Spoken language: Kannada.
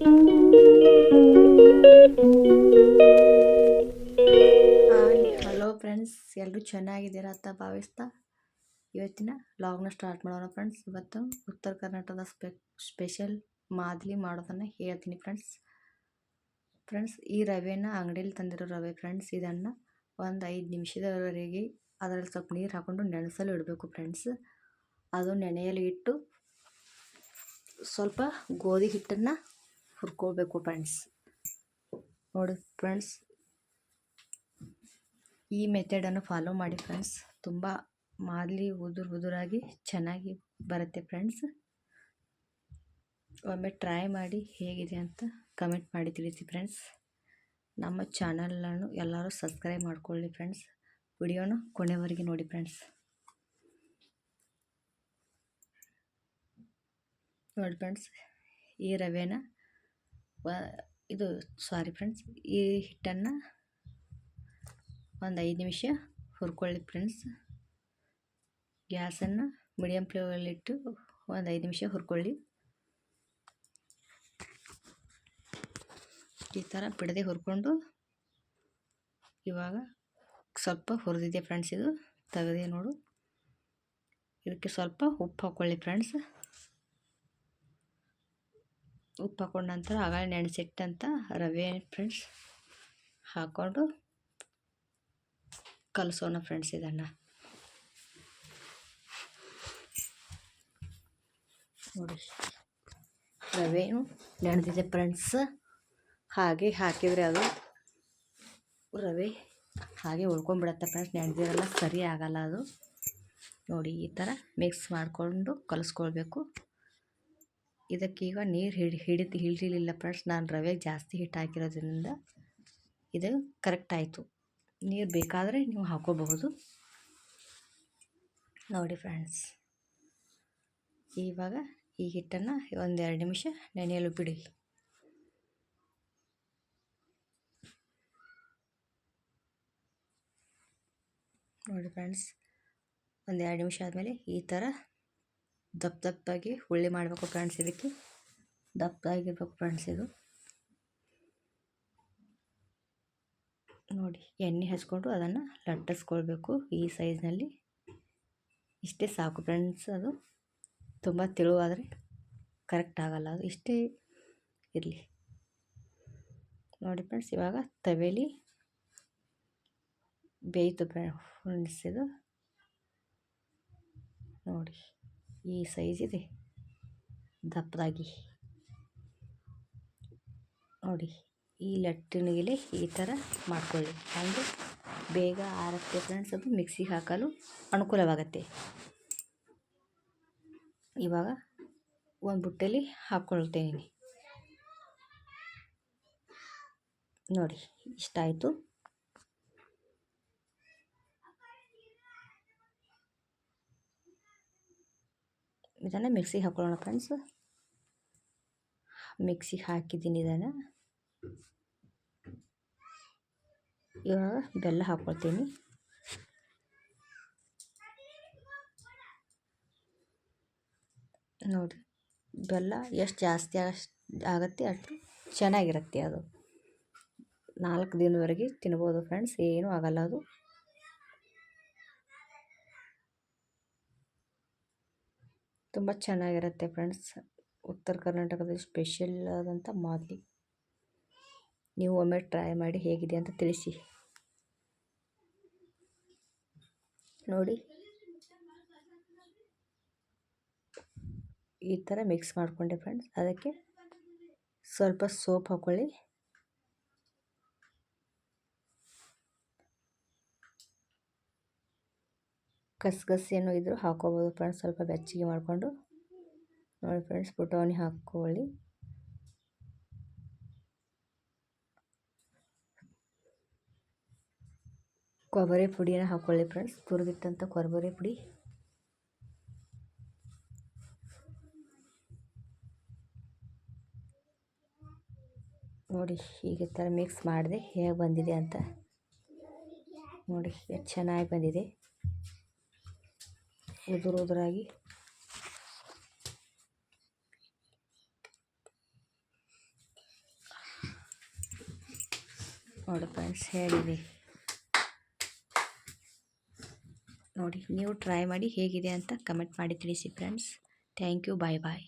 ಹಲೋ ಫ್ರೆಂಡ್ಸ್ ಎಲ್ಲರೂ ಚೆನ್ನಾಗಿದ್ದೀರಾ ಅಂತ ಭಾವಿಸ್ತಾ ಇವತ್ತಿನ ಲಾಗ್ನ ಸ್ಟಾರ್ಟ್ ಮಾಡೋಣ ಫ್ರೆಂಡ್ಸ್. ಇವತ್ತು ಉತ್ತರ ಕರ್ನಾಟಕದ ಸ್ಪೆ ಸ್ಪೆಷಲ್ ಮಾದಲಿ ಮಾಡೋದನ್ನು ಹೇಳ್ತೀನಿ ಫ್ರೆಂಡ್ಸ್. ಫ್ರೆಂಡ್ಸ್, ಈ ರವೆನ ಅಂಗಡಿಯಲ್ಲಿ ತಂದಿರೋ ರವೆ ಫ್ರೆಂಡ್ಸ್, ಇದನ್ನು ಒಂದು ಐದು ನಿಮಿಷದವರೆಗೆ ಅದರಲ್ಲಿ ಸ್ವಲ್ಪ ನೀರು ಹಾಕ್ಕೊಂಡು ನೆನೆಸಲು ಇಡಬೇಕು ಫ್ರೆಂಡ್ಸ್. ಅದು ನೆನೆಯಲ್ಲಿ ಇಟ್ಟು ಸ್ವಲ್ಪ ಗೋಧಿ ಹಿಟ್ಟನ್ನು ಹುರ್ಕೋಬೇಕು ಫ್ರೆಂಡ್ಸ್ ನೋಡಿ ಫ್ರೆಂಡ್ಸ್ ಈ ಮೆಥಡನ್ನು ಫಾಲೋ ಮಾಡಿ ಫ್ರೆಂಡ್ಸ್ ತುಂಬ ಮಾದಲಿ, ಉದುರು ಉದುರಾಗಿ ಚೆನ್ನಾಗಿ ಬರುತ್ತೆ ಫ್ರೆಂಡ್ಸ್ ಒಮ್ಮೆ ಟ್ರೈ ಮಾಡಿ ಹೇಗಿದೆ ಅಂತ ಕಮೆಂಟ್ ಮಾಡಿ ತಿಳಿಸಿ ಫ್ರೆಂಡ್ಸ್ ನಮ್ಮ ಚಾನಲನ್ನು ಎಲ್ಲರೂ ಸಬ್ಸ್ಕ್ರೈಬ್ ಮಾಡ್ಕೊಳ್ಳಿ ಫ್ರೆಂಡ್ಸ್ ವಿಡಿಯೋನ ಕೊನೆವರೆಗೆ ನೋಡಿ ಫ್ರೆಂಡ್ಸ್ ನೋಡಿ ಫ್ರೆಂಡ್ಸ್ ಈ ರವೆನ ಇದು ಸಾರಿ ಫ್ರೆಂಡ್ಸ್ ಈ ಹಿಟ್ಟನ್ನು ಒಂದು ಐದು ನಿಮಿಷ ಹುರ್ಕೊಳ್ಳಿ ಫ್ರೆಂಡ್ಸ್ ಗ್ಯಾಸನ್ನು ಮೀಡಿಯಮ್ ಫ್ಲೇಮಲ್ಲಿಟ್ಟು ಒಂದು ಐದು ನಿಮಿಷ ಹುರ್ಕೊಳ್ಳಿ. ಈ ಥರ ಬಿಡದೆ ಹುರ್ಕೊಂಡು ಇವಾಗ ಸ್ವಲ್ಪ ಹುರಿದಿದೆ ಫ್ರೆಂಡ್ಸ್ ಇದು. ತೆಗೆದೇ ನೋಡು. ಇದಕ್ಕೆ ಸ್ವಲ್ಪ ಉಪ್ಪು ಹಾಕ್ಕೊಳ್ಳಿ ಫ್ರೆಂಡ್ಸ್ ಉಪ್ಪು ಹಾಕೊಂಡ ನಂತರ ಆಗ ನೆನೆಸಿಟ್ಟಂಥ ರವೆ ಫ್ರೆಂಡ್ಸ್ ಹಾಕ್ಕೊಂಡು ಕಲಸೋಣ ಫ್ರೆಂಡ್ಸ್ ಇದನ್ನು. ನೋಡಿ ರವೆಯೂ ನೆನೆದಿದೆ ಫ್ರೆಂಡ್ಸ್ ಹಾಗೆ ಹಾಕಿದರೆ ಅದು ರವೆ ಹಾಗೆ ಉಳ್ಕೊಂಡ್ಬಿಡತ್ತೆ ಫ್ರೆಂಡ್ಸ್ ನೆನೆದಿರಲ್ಲ ಸರಿ ಆಗಲ್ಲ ಅದು. ನೋಡಿ, ಈ ಥರ ಮಿಕ್ಸ್ ಮಾಡಿಕೊಂಡು ಕಲಿಸ್ಕೊಳ್ಬೇಕು. ಇದಕ್ಕೀಗ ನೀರು ಹಿಡಿ ಹಿಡಿದು ಹಿಡಿಲಿಲ್ಲ ಫ್ರೆಂಡ್ಸ್. ನಾನು ರವೆ ಜಾಸ್ತಿ ಹಿಟ್ಟು ಹಾಕಿರೋದ್ರಿಂದ ಇದು ಕರೆಕ್ಟ್ ಆಯಿತು. ನೀರು ಬೇಕಾದರೆ ನೀವು ಹಾಕೋಬಹುದು. ನೋಡಿ ಫ್ರೆಂಡ್ಸ್, ಇವಾಗ ಈ ಹಿಟ್ಟನ್ನು ಒಂದೆರಡು ನಿಮಿಷ ನೆನೆಯಲು ಬಿಡಿ. ನೋಡಿ ಫ್ರೆಂಡ್ಸ್, ಒಂದೆರಡು ನಿಮಿಷ ಆದಮೇಲೆ ಈ ಥರ ದಪ್ಪ ದಪ್ಪಾಗಿ ಹುಳ್ಳಿ ಮಾಡಬೇಕು ಫ್ರೆಂಡ್ಸ್ ಇದಕ್ಕೆ. ದಪ್ಪದಾಗಿರ್ಬೇಕು ಫ್ರೆಂಡ್ಸ್ ಇದು. ನೋಡಿ, ಎಣ್ಣೆ ಹಚ್ಕೊಂಡು ಅದನ್ನು ಲಟ್ಟಿಸ್ಕೊಳ್ಬೇಕು ಈ ಸೈಜ್ನಲ್ಲಿ ಇಷ್ಟೇ ಸಾಕು ಫ್ರೆಂಡ್ಸ್ ಅದು. ತುಂಬ ತಿಳುವಾದರೆ ಕರೆಕ್ಟ್ ಆಗಲ್ಲ ಅದು. ಇಷ್ಟೇ ಇರಲಿ. ನೋಡಿ ಫ್ರೆಂಡ್ಸ್, ಇವಾಗ ತವೇಲಿ ಬೇಯಿತು ಫ್ರೆಂಡ್ಸ್ ಇದು. ನೋಡಿ. ಈ ಸೈಜ್ ಇದೆ. ದಪ್ಪದಾಗಿ. ನೋಡಿ, ಈ ಲಟ್ಟಿಣಿಗೆಲೆ ಈ ಥರ ಮಾಡ್ಕೊಳ್ಳಿ. ಹಾಗೆ ಬೇಗ ಆರಕ್ಕೆ ಫ್ರೆಂಡ್ಸ್ ಅದು ಮಿಕ್ಸಿಗೆ ಹಾಕಲು ಅನುಕೂಲವಾಗತ್ತೆ. ಇವಾಗ ಒಂದು ಬುಟ್ಟಲ್ಲಿ ಹಾಕ್ಕೊಳ್ತೇನೆ. ನೋಡಿ ಇಷ್ಟ ಆಯಿತು ಇದನ್ನು ಮಿಕ್ಸಿಗೆ ಹಾಕ್ಕೊಳ್ಳೋಣ ಫ್ರೆಂಡ್ಸ್ ಮಿಕ್ಸಿಗೆ ಹಾಕಿದ್ದೀನಿ ಇದನ್ನು ಇವಾಗ ಬೆಲ್ಲ ಹಾಕ್ಕೊಳ್ತೀನಿ ನೋಡಿ, ಬೆಲ್ಲ ಎಷ್ಟು ಜಾಸ್ತಿ ಅಷ್ಟು ಆಗುತ್ತೆ ಅಷ್ಟು ಚೆನ್ನಾಗಿರುತ್ತೆ ಅದು. ನಾಲ್ಕು ದಿನದವರೆಗೆ ತಿನ್ಬೋದು ಫ್ರೆಂಡ್ಸ್ ಏನೂ ಆಗಲ್ಲ ಅದು. ತುಂಬ ಚೆನ್ನಾಗಿರುತ್ತೆ ಫ್ರೆಂಡ್ಸ್. ಉತ್ತರ ಕರ್ನಾಟಕದ ಸ್ಪೆಷಲ್ ಆದಂಥ ಮಾದಲಿ. ನೀವು ಒಮ್ಮೆ ಟ್ರೈ ಮಾಡಿ ಹೇಗಿದೆ ಅಂತ ತಿಳಿಸಿ. ನೋಡಿ. ಈ ಥರ ಮಿಕ್ಸ್ ಮಾಡಿಕೊಂಡೆ ಫ್ರೆಂಡ್ಸ್. ಅದಕ್ಕೆ ಸ್ವಲ್ಪ ಸೋಪ್ ಹಾಕ್ಕೊಳ್ಳಿ ಕಸ್ಗಸಿ ಏನೋ ಇದ್ದರೂ ಹಾಕೋಬೋದು ಫ್ರೆಂಡ್ಸ್ ಸ್ವಲ್ಪ ಬೆಚ್ಚಗೆ ಮಾಡಿಕೊಂಡು ನೋಡಿ ಫ್ರೆಂಡ್ಸ್ ಪುಟಾಣಿ ಹಾಕ್ಕೊಳ್ಳಿ. ಕೊಬ್ಬರಿ ಪುಡಿಯನ್ನು ಹಾಕ್ಕೊಳ್ಳಿ ಫ್ರೆಂಡ್ಸ್ ತುರಿದಿಟ್ಟಂಥ ಕೊಬ್ಬರಿ ಪುಡಿ. ನೋಡಿ ಹೀಗೆ ಥರ ಮಿಕ್ಸ್ ಮಾಡಿದೆ ಹೇಗೆ ಬಂದಿದೆ ಅಂತ. ನೋಡಿ, ಚೆನ್ನಾಗಿ ಬಂದಿದೆ. ಉದುರು ಉದುರಾಗಿ ನೋಡಿ ಫ್ರೆಂಡ್ಸ್ ಹೇಳಿದೆ. ನೋಡಿ, ನೀವು ಟ್ರೈ ಮಾಡಿ ಹೇಗಿದೆ ಅಂತ ಕಮೆಂಟ್ ಮಾಡಿ ತಿಳಿಸಿ friends thank you bye bye